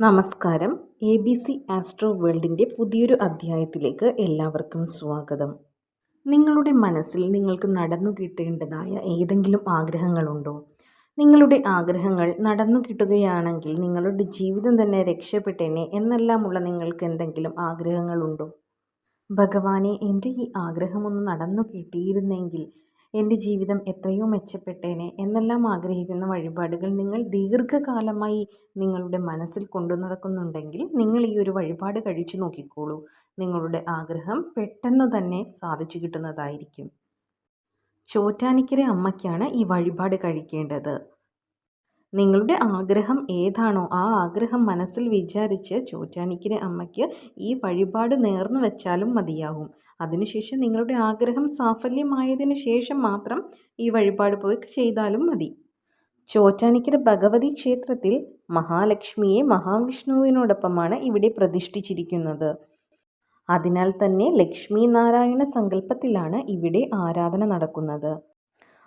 നമസ്കാരം. A B C astro വേൾഡിന്റെ പുതിയൊരു അധ്യായത്തിലേക്ക് എല്ലാവർക്കും സ്വാഗതം. നിങ്ങളുടെ മനസ്സിൽ നിങ്ങൾക്ക് നടന്നു കിട്ടേണ്ടതായ ഏതെങ്കിലും ആഗ്രഹങ്ങളുണ്ടോ? നിങ്ങളുടെ ആഗ്രഹങ്ങൾ നടന്നു കിട്ടുകയാണെങ്കിൽ നിങ്ങളുടെ ജീവിതം തന്നെ രക്ഷപ്പെട്ടേനെ എന്നെല്ലാമുള്ള നിങ്ങൾക്ക് എന്തെങ്കിലും ആഗ്രഹങ്ങളുണ്ടോ? ഭഗവാനെ എന്റെ ഈ ആഗ്രഹമൊന്ന് നടന്നു കിട്ടിയിരുന്നെങ്കിൽ എന്റെ ജീവിതം എത്രയോ മെച്ചപ്പെട്ടേനെ എന്നെല്ലാം ആഗ്രഹിക്കുന്ന വഴിപാടുകൾ നിങ്ങൾ ദീർഘകാലമായി നിങ്ങളുടെ മനസ്സിൽ കൊണ്ടു നടക്കുന്നുണ്ടെങ്കിൽ നിങ്ങൾ ഈ ഒരു വഴിപാട് കഴിച്ചു നോക്കിക്കോളൂ. നിങ്ങളുടെ ആഗ്രഹം പെട്ടെന്ന് തന്നെ സാധിച്ചു കിട്ടുന്നതായിരിക്കും. ചോറ്റാനിക്കര അമ്മയ്ക്കാണ് ഈ വഴിപാട് കഴിക്കേണ്ടത്. നിങ്ങളുടെ ആഗ്രഹം ഏതാണോ ആ ആഗ്രഹം മനസ്സിൽ വിചാരിച്ച് ചോറ്റാനിക്കര അമ്മയ്ക്ക് ഈ വഴിപാട് നേർന്നു വെച്ചാലും മതിയാവും. അതിനുശേഷം നിങ്ങളുടെ ആഗ്രഹം സാഫല്യമായതിനു ശേഷം മാത്രം ഈ വഴിപാട് പോയി ചെയ്താലും മതി. ചോറ്റാനിക്കര ഭഗവതി ക്ഷേത്രത്തിൽ മഹാലക്ഷ്മിയെ മഹാവിഷ്ണുവിനോടൊപ്പമാണ് ഇവിടെ പ്രതിഷ്ഠിച്ചിരിക്കുന്നത്. അതിനാൽ തന്നെ ലക്ഷ്മി നാരായണ സങ്കല്പത്തിലാണ് ഇവിടെ ആരാധന നടക്കുന്നത്.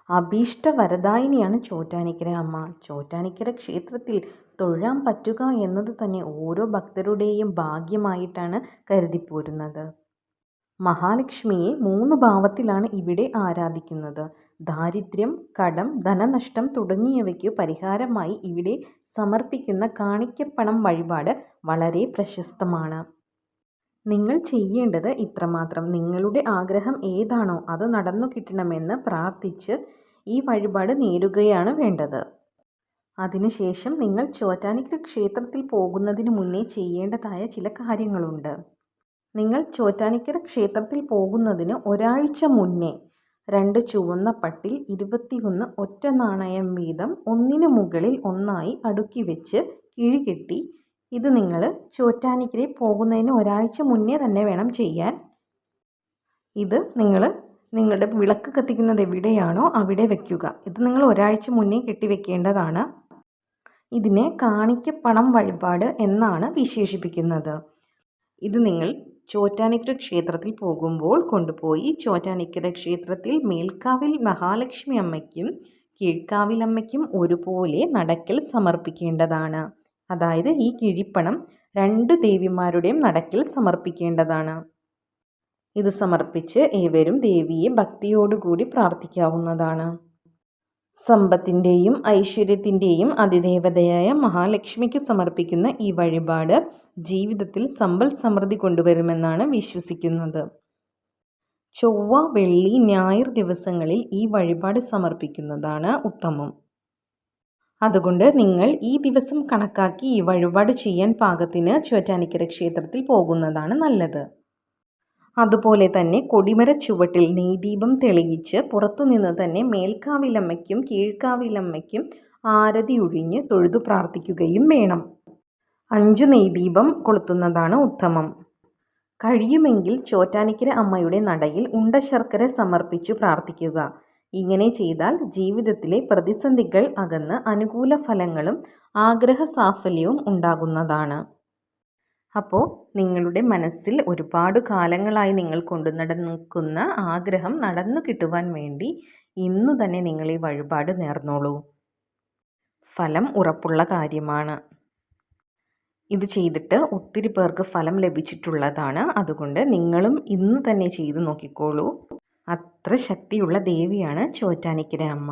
അഭീഷ്ട വരദായിനിയാണ് ചോറ്റാനിക്കര അമ്മ. ചോറ്റാനിക്കര ക്ഷേത്രത്തിൽ തൊഴാൻ പറ്റുക എന്നത് തന്നെ ഓരോ ഭക്തരുടെയും ഭാഗ്യമായിട്ടാണ് കരുതിപ്പോരുന്നത്. മഹാലക്ഷ്മിയെ മൂന്ന് ഭാവത്തിലാണ് ഇവിടെ ആരാധിക്കുന്നത്. ദാരിദ്ര്യം കടം ധനനഷ്ടം തുടങ്ങിയവയ്ക്ക് പരിഹാരമായി ഇവിടെ സമർപ്പിക്കുന്ന കാണിക്കപ്പണം വഴിപാട് വളരെ പ്രശസ്തമാണ്. നിങ്ങൾ ചെയ്യേണ്ടത് ഇത്രമാത്രം. നിങ്ങളുടെ ആഗ്രഹം ഏതാണോ അത് നടന്നു കിട്ടണമെന്ന് പ്രാർത്ഥിച്ച് ഈ വഴിപാട് നേരുകയാണ് വേണ്ടത്. അതിനുശേഷം നിങ്ങൾ ചോറ്റാനിക്കര ക്ഷേത്രത്തിൽ പോകുന്നതിന് മുന്നേ ചെയ്യേണ്ടതായ ചില കാര്യങ്ങളുണ്ട്. നിങ്ങൾ ചോറ്റാനിക്കര ക്ഷേത്രത്തിൽ പോകുന്നതിന് ഒരാഴ്ച മുന്നേ രണ്ട് ചുവന്ന പട്ടിൽ ഇരുപത്തിയൊന്ന് ഒറ്റ നാണയം വീതം ഒന്നിനു മുകളിൽ ഒന്നായി അടുക്കി വെച്ച് കിഴികെട്ടി ഇത് നിങ്ങൾ ചോറ്റാനിക്കരയിൽ പോകുന്നതിന് ഒരാഴ്ച മുന്നേ തന്നെ വേണം ചെയ്യാൻ. ഇത് നിങ്ങൾ നിങ്ങളുടെ വിളക്ക് കത്തിക്കുന്നത് എവിടെയാണോ അവിടെ വയ്ക്കുക ഇത് നിങ്ങൾ ഒരാഴ്ച മുന്നേ കെട്ടിവെക്കേണ്ടതാണ് ഇതിനെ കാണിക്കപ്പണം വഴിപാട് എന്നാണ് വിശേഷിപ്പിക്കുന്നത്. ഇത് നിങ്ങൾ ചോറ്റാനിക്കര ക്ഷേത്രത്തിൽ പോകുമ്പോൾ കൊണ്ടുപോയി ചോറ്റാനിക്കര ക്ഷേത്രത്തിൽ മേൽക്കാവിൽ മഹാലക്ഷ്മി അമ്മയ്ക്കും കീഴ്ക്കാവിൽ അമ്മയ്ക്കും ഒരുപോലെ നടക്കൽ സമർപ്പിക്കേണ്ടതാണ്. അതായത് ഈ കിഴിപ്പണം രണ്ട് ദേവിമാരുടെയും നടക്കിൽ സമർപ്പിക്കേണ്ടതാണ്. ഇത് സമർപ്പിച്ച് ഏവരും ദേവിയെ ഭക്തിയോടുകൂടി പ്രാർത്ഥിക്കാവുന്നതാണ്. സമ്പത്തിന്റെയും ഐശ്വര്യത്തിന്റെയും അതിദേവതയായ മഹാലക്ഷ്മിക്ക് സമർപ്പിക്കുന്ന ഈ വഴിപാട് ജീവിതത്തിൽ സമ്പൽ സമൃദ്ധി കൊണ്ടുവരുമെന്നാണ് വിശ്വസിക്കുന്നത്. ചൊവ്വ വെള്ളി ഞായർ ദിവസങ്ങളിൽ ഈ വഴിപാട് സമർപ്പിക്കുന്നതാണ് ഉത്തമം. അതുകൊണ്ട് നിങ്ങൾ ഈ ദിവസം കണക്കാക്കി ഈ വഴിപാട് ചെയ്യാൻ പാകത്തിന് ചുവറ്റാനിക്കര ക്ഷേത്രത്തിൽ പോകുന്നതാണ് നല്ലത്. അതുപോലെ തന്നെ കൊടിമര ചുവട്ടിൽ നെയ്ദീപം തെളിയിച്ച് പുറത്തുനിന്ന് തന്നെ മേൽക്കാവിലമ്മയ്ക്കും കീഴ്ക്കാവിലമ്മയ്ക്കും ആരതി ഒഴിഞ്ഞ് തൊഴുതു പ്രാർത്ഥിക്കുകയും വേണം. അഞ്ചു നെയ്ദീപം കൊളുത്തുന്നതാണ് ഉത്തമം. കഴിയുമെങ്കിൽ ചോറ്റാനിക്കര അമ്മയുടെ നടയിൽ ഉണ്ടശർക്കര സമർപ്പിച്ചു പ്രാർത്ഥിക്കുക. ഇങ്ങനെ ചെയ്താൽ ജീവിതത്തിലെ പ്രതിസന്ധികൾ അകന്ന് അനുകൂല ഫലങ്ങളും ആഗ്രഹ സാഫല്യവും ഉണ്ടാകുന്നതാണ്. അപ്പോൾ നിങ്ങളുടെ മനസ്സിൽ ഒരുപാട് കാലങ്ങളായി നിങ്ങൾ കൊണ്ടു നടക്കുന്ന ആഗ്രഹം നടന്നു കിട്ടുവാൻ വേണ്ടി ഇന്ന് തന്നെ നിങ്ങൾ ഈ വഴിപാട് നേർന്നോളൂ. ഫലം ഉറപ്പുള്ള കാര്യമാണ്. ഇത് ചെയ്തിട്ട് ഒത്തിരി പേർക്ക് ഫലം ലഭിച്ചിട്ടുള്ളതാണ്. അതുകൊണ്ട് നിങ്ങളും ഇന്ന് തന്നെ ചെയ്തു നോക്കിക്കോളൂ. അത്ര ശക്തിയുള്ള ദേവിയാണ് ചോറ്റാനിക്കര അമ്മ.